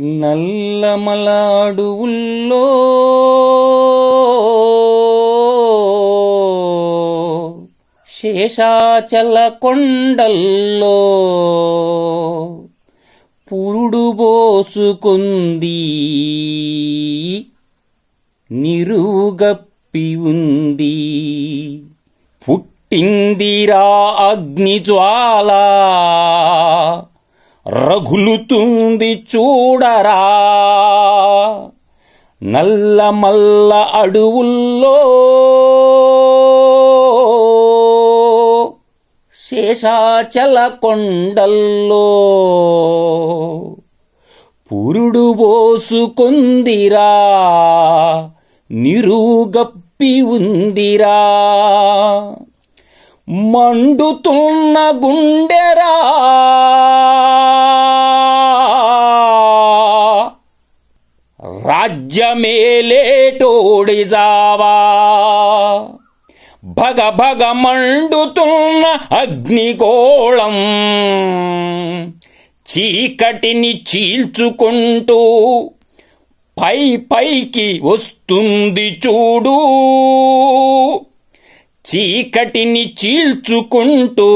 నల్లమలాడువుల్లో. శేషాచల కొండల్లో పురుడు బోసుకుంది నిరుగప్పి ఉంది. పుట్టిందిరా అగ్నిజ్వాల. రగులుతుంది చూడరా. నల్ల మల్ల అడవుల్లో శేషాచల కొండల్లో పురుడు పోసుకొందిరా నిరుగప్పి ఉందిరా. మండుతున్న గుండెరా రాజ్యమేలేటోడి జావా భగ భగ మండుతున్న అగ్నిగోళం చీకటిని చీల్చుకుంటూ పై పైకి వస్తుంది చూడు. చీకటిని చీల్చుకుంటూ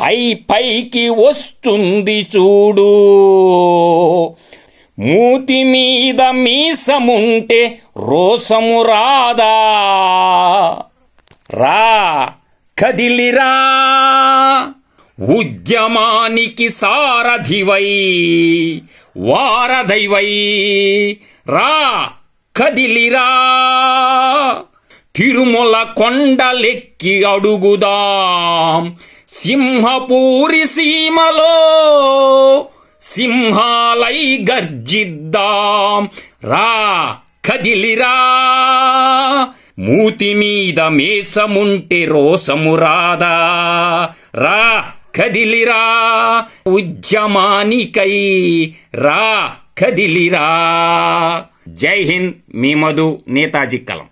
పై పైకి వస్తుంది చూడు. మూతి మీద మీసముంటే రోసము రాదా. రా కదిలిరా. ఉద్యమానికి సారథివై వారధైవై. రా కదిలిరా. తిరుమల కొండలెక్కి అడుగుదాం. సింహపూరి సీమలో సింహాలై గర్జిద్దాం. రా కదిలిరా మూతి మీద మేసముంటే రోసమురాదా రా కదిలిరా ఉద్యమానికై రా కదిలిరా జై హింద్ మీ మధు నేతాజీ కలం.